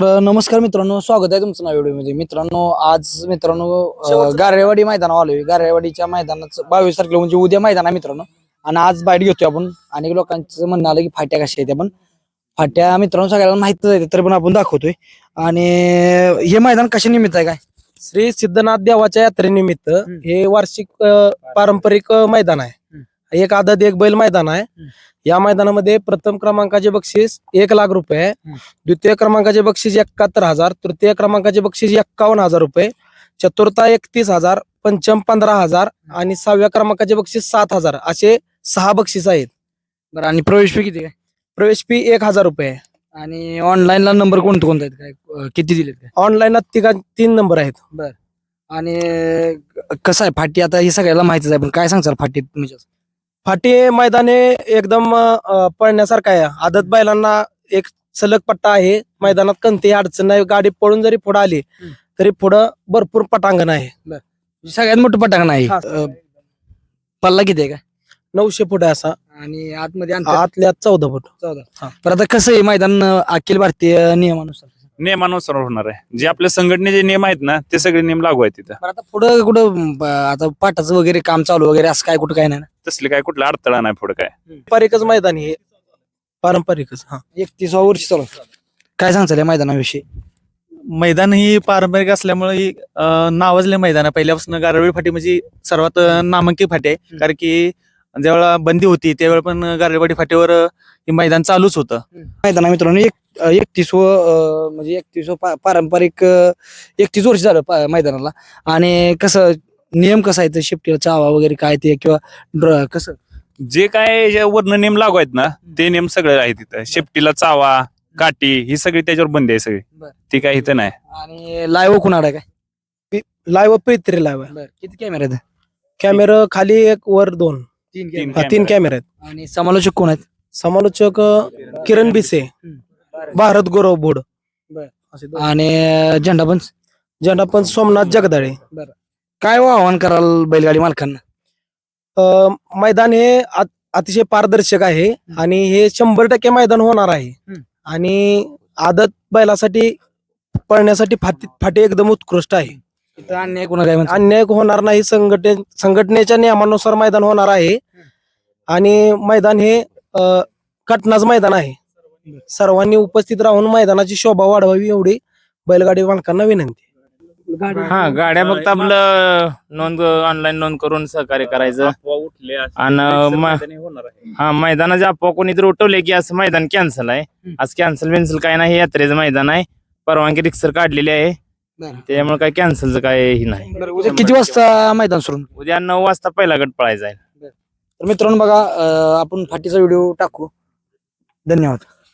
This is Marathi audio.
तर नमस्कार मित्रांनो स्वागत आहे तुमचं नाव व्हिडिओमध्ये. मित्रांनो आज मित्रांनो अं, गारेवाडी मैदानावर आलोय. गारेवाडीच्या मैदानाचं बावीस तारखेला म्हणजे उद्या मैदान आहे मित्रांनो. आणि आज बाईट घेतोय आपण. अनेक लोकांचं म्हणणं आलं की फाट्या कशा आहेत पण. फाट्या मित्रांनो सगळ्यांना माहितच आहे तरी पण आपण दाखवतोय. आणि हे मैदान कशा निमित्त आहे काय? श्री सिद्धनाथ देवाच्या यात्रेनिमित्त हे वार्षिक अ, पारंपरिक अ, मैदान आहे. एक आदत एक बैल मैदान आहे. या मैदानामध्ये प्रथम क्रमांकाचे बक्षीस एक लाख रुपये आहे. द्वितीय क्रमांकाचे बक्षीस एकाहत्तर हजार तृतीय क्रमांकाचे बक्षीस एक्कावन्न हजार रुपये चतुर्थ एकतीस हजार पंचम पंधरा हजार आणि सहाव्या क्रमांकाचे बक्षीस सात हजार असे सहा बक्षीस आहेत. बरं आणि प्रवेश फी किती काय प्रवेश फी एक हजार रुपये. आहे आणि ऑनलाईनला नंबर कोणते कोणते आहेत? काय अं, किती दिलेत काय? ऑनलाईन तिघा तीन नंबर आहेत. आणि कसं आहे? फाटी आता हे सगळ्याला माहितीच आहे पण काय सांगचाल फाटी म्हणजे फाटी मैदान हे एकदम अ, पळण्यासारखं आहे. आदत बैलांना एक सलग पट्टा आहे. मैदानात कोणतीही अडचण नाही. गाडी पळून जरी पुढे आली हम्म. तरी पुढं भरपूर पटांगण आहे. सगळ्यात मोठं पटांगण आहे. हा. अं, पल्ला किती आहे काय नऊशे फूट आहे असा. आणि आतमध्ये अंतर? आतल्या चौदा फूट. चौदा. हा. तर आता कसं आहे? मैदान अं, अखिल भारतीय नियमानुसार. नियमानुसार होणार आहे. जे आपल्या संघटनेचे नियम आहेत ना ते सगळे नियम लागू आहेत तिथं. बरं आता पुढं कुठं ब- आता पाटाचं वगैरे काम चालू वगैरे असं काय कुठं काय नाही ना? तसले काय कुठला अडथळा नाही पुढे काय. पारंपरिकच मैदान हे. पारंपरिकच हा. एकतीसवा वर्ष चालू. काय सांगचाल या मैदानाविषयी? मैदान ही पारंपरिक असल्यामुळे ही अं, नावाजले मैदान आहे. पहिल्यापासून गारवडी फाटी म्हणजे सर्वात अं, नामांकित फाटी आहे. कारण की ज्यावेळेला बंदी होती त्यावेळेला पण गारवाडी फाटीवर अं, हे मैदान चालूच होतं. मैदान मित्रांनो एक एकतीसवं म्हणजे एकतीसवं पा- पारंपरिक एकतीस वर्ष झालं मैदानाला. आणि कसं नियम कसा आहे शिफ्टीला चावा वगैरे काय ते किंवा ड्र- कसं? जे काय जे वर्ण नियम लागू आहेत ना ते नियम सगळे आहेत तिथं शेपटीला चावा काठी ही सगळी त्याच्यावर बंदी आहे सगळी. ती काय इथं नाही. आणि लाईव्ह कुणाड आहे काय? लाईव्ह प्रित्री लाईव्ह किती कॅमेरे आहेत? कॅमेरा खाली एक वर दोन. तीन तीन हा, तीन कॅमेरे आहेत. आणि समालोचक कोण आहेत? समालोचक किरण बिसे. भारत गौरव बोर्ड. आणि अं, झेंडापंच ज्यांना पण सोमनाथ जगदाळे. काय हो आव्हान कराल बैलगाडी मालकांना? मैदान हे अत- अतिशय पारदर्शक आहे आणि हे शंभर टक्के मैदान होणार आहे. आणि आदत बैलासाठी पळण्यासाठी फाटी फाटी एकदम उत्कृष्ट आहे. अन्याय काय अन्याय होणार नाही. संघटने संघटनेच्या नियमानुसार मैदान होणार आहे. आणि मैदान हे कटनाच मैदान आहे. सर्वांनी उपस्थित राहून मैदानाची शोभा वाढवावी एवढी बैलगाडी मालकांना विनंती. हा गाड्या फक्त आपलं नोंद ऑनलाईन नोंद करून सहकार्य करायचं. आणि. हा मैदानाचे अफवा कोणीतरी उठवले की असं मैदान कॅन्सल आहे. आज कॅन्सल बिन्सल काय नाही हे यात्रेचं मैदान आहे. परवानगी रिक्सर काढलेली आहे. बरं. त्यामुळे काय कॅन्सलचं काय हे नाही. उद्या किती वाजता मैदान सुरू उद्या नऊ वाजता पहिला गट पळायचा आहे. तर मित्रांनो बघा आपण फाटीचा व्हिडिओ टाकू. धन्यवाद.